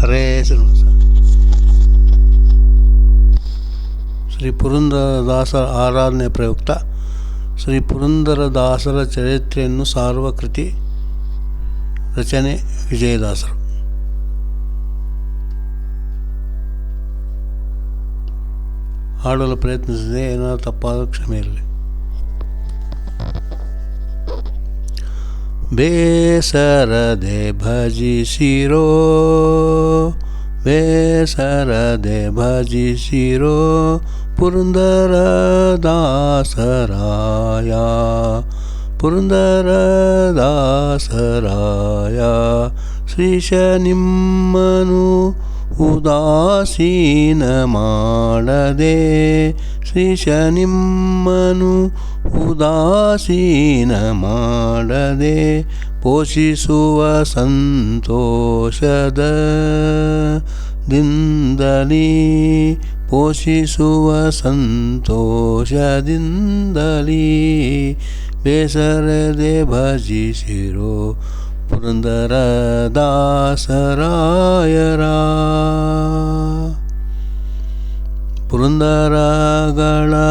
ಹರೇ ಶ್ರೀನಿವಾಸ ಶ್ರೀ ಪುರಂದರದಾಸರ ಆರಾಧನೆ ಪ್ರಯುಕ್ತ ಶ್ರೀ ಪುರಂದರದಾಸರ ಚರಿತ್ರೆಯನ್ನು ಸಾರುವ ಕೃತಿ ರಚನೆ ವಿಜಯದಾಸರು ಹಾಡಲು ಪ್ರಯತ್ನಿಸಿದೆ ಏನಾದರೂ ತಪ್ಪಾದ ಕ್ಷಮೆ ಇರಲಿ ಬೇಸರದೆ ಭಜಿಸಿರೋ ಬೇಸರದೆ ಭಜಿಸಿರೋ ಪುರಂದರ ದಾಸರಾಯ ಪುರಂದರ ದಾಸರಾಯ ಶ್ರೀಶ ನಿಮ್ಮನು ಉದಾಸೀನ ಮಾಡದೆ ಶ್ರೀಶ ನಿಮ್ಮನು ಉದಾಸೀನ ಮಾಡದೆ ಪೋಷಿಸುವ ಸಂತೋಷದ ದಿಂದಲೀ ಪೋಷಿಸುವ ಸಂತೋಷದಿಂದಲೀ ಬೇಸರದೆ ಭಜಿಸಿರೋ ಪುರಂದರ ದಾಸರಾಯರ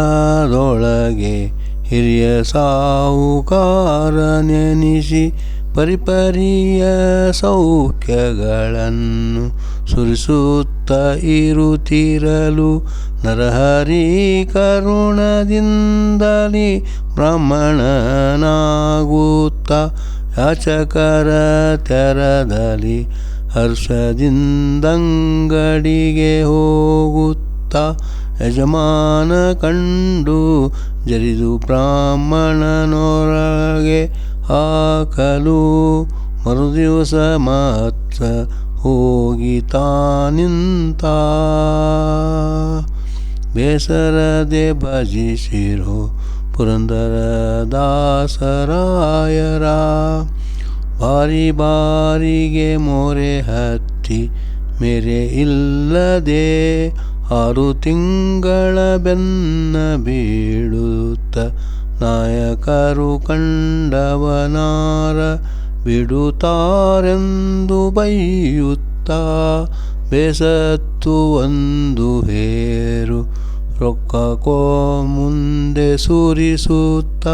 ಪುರಂದರಗಳದೊಳಗೆ ಹಿರಿಯ ಸಾಹುಕಾರ ನೆನಿಸಿ ಪರಿಪರಿಯ ಸೌಖ್ಯಗಳನ್ನು ಸುರಿಸುತ್ತ ಇರುತ್ತಿರಲು ನರಹರಿ ಕರುಣದಿಂದಲೇ ಬ್ರಾಹ್ಮಣನಾಗುತ್ತ ಯಾಚಕರ ತೆರದಲ್ಲಿ ಹರ್ಷದಿಂದಂಗಡಿಗೆ ಹೋಗುತ್ತ ಯಜಮಾನ ಕಂಡು ಜರಿದು ಬ್ರಾಹ್ಮಣನೊರಗೆ ಹಾಕಲು ಮರುದಿವಸ ಮಾತ್ರ ಹೋಗಿ ತಾನಿಂತ. ಬೇಸರದೆ ಭಜಿಸಿರೋ ಪುರಂದರ ದಾಸರಾಯರ ಬಾರಿ ಬಾರಿಗೆ ಮೋರೆ ಹತ್ತಿ ಮೇರೆ ಇಲ್ಲದೆ ಆರು ತಿಂಗಳ ಬೆನ್ನ ಬೀಳುತ್ತ ನಾಯಕರು ಕಂಡವನಾರ ಬಿಡುತ್ತಾರೆಂದು ಬೈಯುತ್ತ ಬೇಸತ್ತು ಒಂದು ಹೇರು ರೊಕ್ಕ ಕೋ ಮುಂದೆ ಸುರಿಸುತ್ತ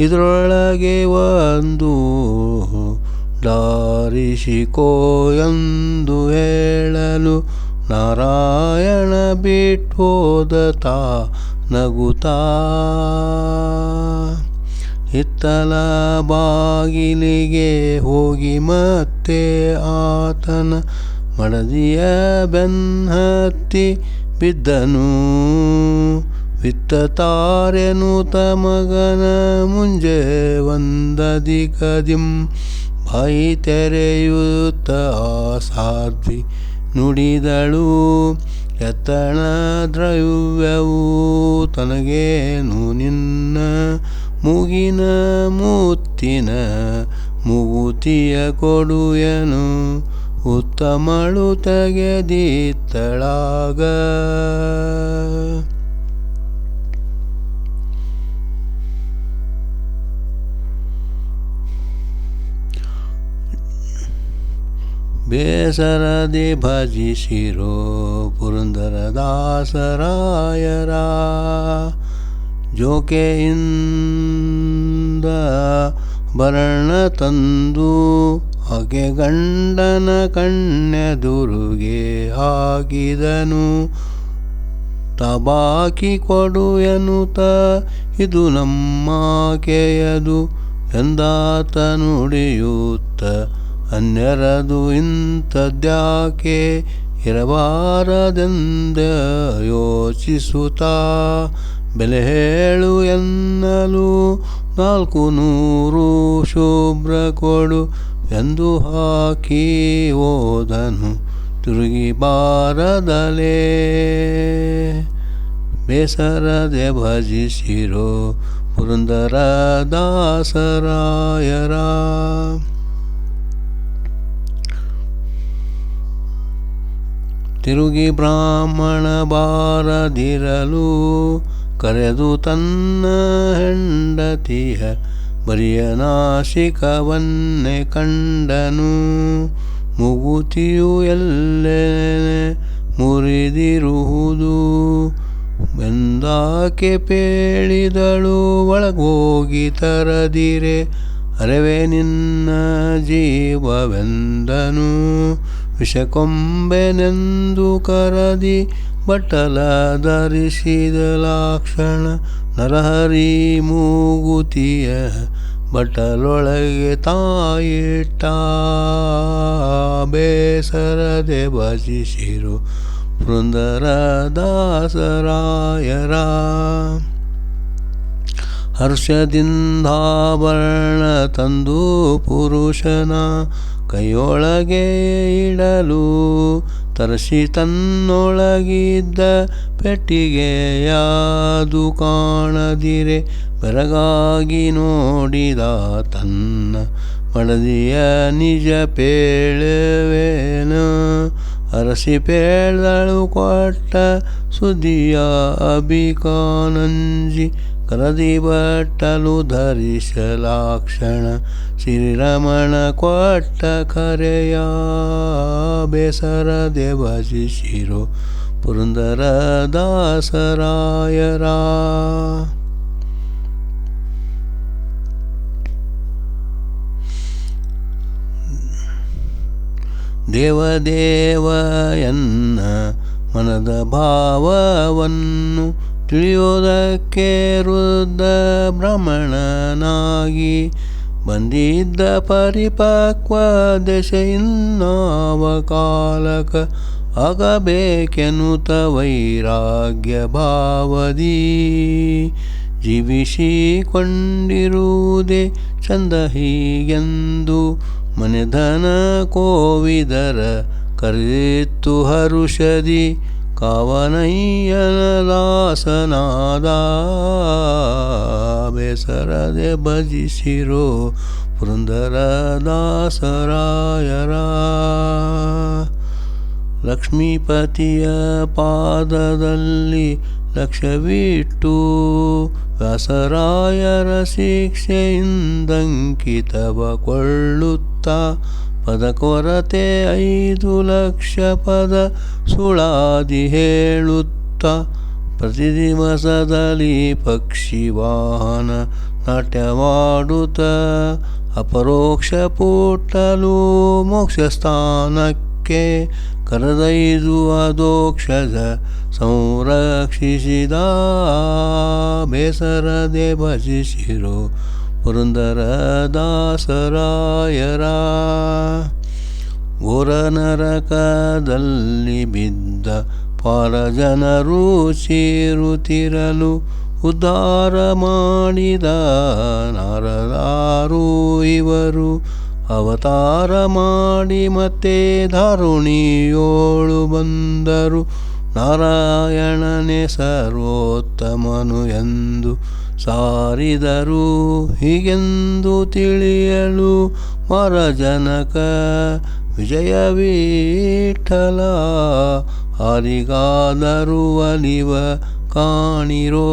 ಇದರೊಳಗೆ ಒಂದು ದಾರಿಸಿಕೋ ಎಂದು ಹೇಳಲು ನಾರಾಯಣ ಬಿಟ್ಟೋದತಾ ನಗುತ್ತಾ. ಹಿತ್ತಲ ಬಾಗಿಲಿಗೆ ಹೋಗಿ ಮತ್ತೆ ಆತನ ಮಡದಿಯ ಬೆನ್ನತ್ತಿ ಬಿದ್ದನು ವಿತ್ತ ತಾರೆನು ತಮಗನ ಮುಂಜೆ ಒಂದದಿ ಕದಿಂ. ಬಾಯಿ ತೆರೆಯುತ್ತ ಸಾಧ್ವಿ ನುಡಿದಳು. ಎತ್ತಣ ದ್ರವ್ಯವು ತನಗೇನು ನಿನ್ನ ಮುಗಿನ ಮೂತ್ತಿನ ಮೂತಿಯ ಕೊಡುಯನು ಉತ್ತಮಳು ತೆಗೆದಿತ್ತಳಾಗ. ಬೇಸರದಿ ಭಜಿಸಿರೋ ಪುರಂದರ ದಾಸರಾಯರ ಜೋಕೆಯಿಂದ ಭರಣ ತಂದು ಹಾಗೆ ಗಂಡನ ಕಣ್ಣೆದುರುಗೆ ಹಾಕಿದನು ತಬಾಕಿ ಕೊಡು ಎನ್ನುತ್ತ, ಇದು ನಮ್ಮಾಕೆಯದು ಎಂದಾತ ನುಡಿಯುತ್ತ. ಅನ್ಯರದು ಇಂಥದ್ಯಾಕೆ ಇರಬಾರದೆಂದ ಯೋಚಿಸುತ್ತಾ. ಬೆಲೆ ಹೇಳು ಎನ್ನಲು ನಾಲ್ಕು ನೂರು ಶುಭ್ರ ಕೊಡು ಎಂದು ಹಾಕಿ ಓದನು ತಿರುಗಿ ಬಾರದಲೇ ಬೇಸರದೆ ಭಜಿಸಿರೋ ಪುರಂದರ ದಾಸರಾಯರ ತಿರುಗಿ ಬ್ರಾಹ್ಮಣ ಬಾರದಿರಲು ಕರೆದು ತನ್ನ ಹೆಂಡತಿಯ ಬರಿಯ ನಾಶಿಕವನ್ನೇ ಕಂಡನು. ಮುಗುತಿಯು ಎಲ್ಲೆ ಮುರಿದಿರುವುದು. ಬೆಂದಾಕೆ ಪೇಳಿದಳು, ಒಳಗೋಗಿ ತರದಿರೆ. ಅರವೆ ನಿನ್ನ ಜೀವವೆಂದನು. ವಿಷಕೊಂಬೆನೆಂದು ಕರದಿ ಬಟ್ಟಲ ಧರಿಸಿದ ಲಾಕ್ಷಣ ನರಹರಿ ಮೂಗುತಿಯ ಬಟ್ಟಲೊಳಗೆ ತಾಯಿಟ್ಟ ಬೇಸರದೆ ಭಜಿಸಿರು ಬೃಂದರ ದಾಸರಾಯರ ಹರ್ಷದಿಂದಾಭರಣ ತಂದು ಪುರುಷನ ಕೈಯೊಳಗೆ ಇಡಲು ತರಸಿ ತನ್ನೊಳಗಿದ್ದ ಪೆಟ್ಟಿಗೆಯಾದು ಕಾಣದಿರೆ. ಬೆರಗಾಗಿ ನೋಡಿದ ತನ್ನ ಮಡದಿಯ ನಿಜ ಪೇಳುವೇನು? ಅರಸಿ ಪೇಳಳು ಕೊಟ್ಟ ಸುದಿಯ ಅಭಿಕಾನಂಜಿ ಕರದಿ ಬಟ್ಟಲು ಧರಿಸಲಾಕ್ಷಣ ಶ್ರೀರಮಣ ಕೊಟ್ಟ ಕರೆಯ ಬೇಸರದೆ ಭಜಿಸಿರೋ ಪುರಂದರ ದಾಸರಾಯರ ದೇವದೇವ ಎನ್ನ ಮನದ ಭಾವವನ್ನು ತಿಳಿಯೋದಕ್ಕೆ ವೃದ್ಧ ಭ್ರಮಣನಾಗಿ ಬಂದಿದ್ದ ಪರಿಪಕ್ವ ದೆಸೆಯಿನ್ನಾವ ಕಾಲಕ ಆಗಬೇಕೆನ್ನುತ್ತ ವೈರಾಗ್ಯ ಭಾವದಿ. ಜೀವಿಸಿಕೊಂಡಿರುವುದೇ ಚಂದ ಹೀಗೆಂದು ಮನೆಧನ ಕೋವಿದರ ಕರೆದಿತ್ತು ಹರುಷದಿ ಕವನಯ್ಯನದಾಸನಾದ. ಬೇಸರದೆ ಭಜಿಸಿರೋ ಪುರಂದರ ದಾಸರಾಯರ ಲಕ್ಷ್ಮೀಪತಿಯ ಪಾದದಲ್ಲಿ ಲಕ್ಷವಿಟ್ಟು ವ್ಯಾಸರಾಯರ ಶಿಕ್ಷೆಯಿಂದಂಕಿತವ ಕೊಳ್ಳುತ್ತಾ ಪದ ಕೊರತೆ ಐದು ಲಕ್ಷ ಪದ ಸುಳಾದಿ ಹೇಳುತ್ತ ಪ್ರತಿ ದಿವಸದಲ್ಲಿ ಪಕ್ಷಿ ವಾಹನ ನಾಟ್ಯವಾಡುತ್ತ ಅಪರೋಕ್ಷ ಪುಟ್ಟಲು ಮೋಕ್ಷ ಸ್ಥಾನಕ್ಕೆ ಕರೆದೈದು ಅದೋಕ್ಷದ ಸಂರಕ್ಷಿಸಿದ ಬೇಸರದೆ ಭಜಿಸಿರೋ ಪುರಂದರ ದಾಸರಾಯರ ಘೋರ ನರಕದಲ್ಲಿ ಬಿದ್ದ ಪರಜನರು ಜನರು ಚೀರುತ್ತಿರಲು ಉದ್ಧಾರ ಮಾಡಿದ ನಾರದಾರು ಇವರು. ಅವತಾರ ಮಾಡಿ ಮತ್ತೆ ಧಾರುಣಿಯೋಳು ಬಂದರು. ನಾರಾಯಣನೇ ಸರ್ವೋತ್ತಮನು ಎಂದು ಸಾರಿದರು. ಹೀಗೆಂದು ತಿಳಿಯಲು ಮರಜನಕ ವಿಜಯವೀಠಲ ಹರಿಗಾದರು ಕಾಣಿರೋ.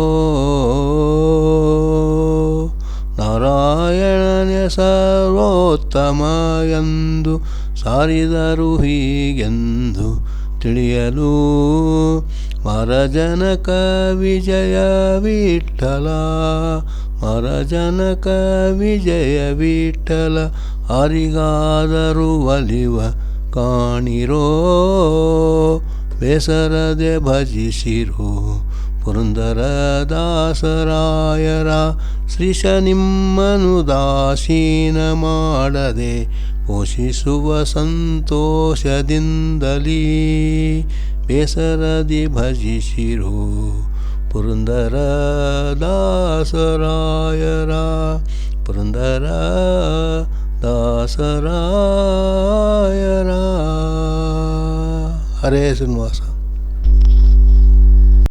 ನಾರಾಯಣನೇ ಸರ್ವೋತ್ತಮ ಎಂದು ಸಾರಿದರು. ಹೀಗೆಂದು ತಿಳಿಯಲು ಮರಜನಕ ವಿಜಯ ವಿಠಲ, ಮರಜನಕ ವಿಜಯ ವಿಠಲ ಹರಿಗಾದರು ಒಲಿವ ಕಾಣಿರೋ, ಬೇಸರದೆ ಭಜಿಸಿರು ಪುರಂದರ ದಾಸರಾಯರ ಶ್ರೀಶ ನಿಮ್ಮನು ದಾಸೀನ ಮಾಡದೆ पोषिसन्तोषदिन्दली बेसरदि भजि शिरो पुरन्दरदासरायरा। पुरन्दर दासरायरा हरे श्रीनिवास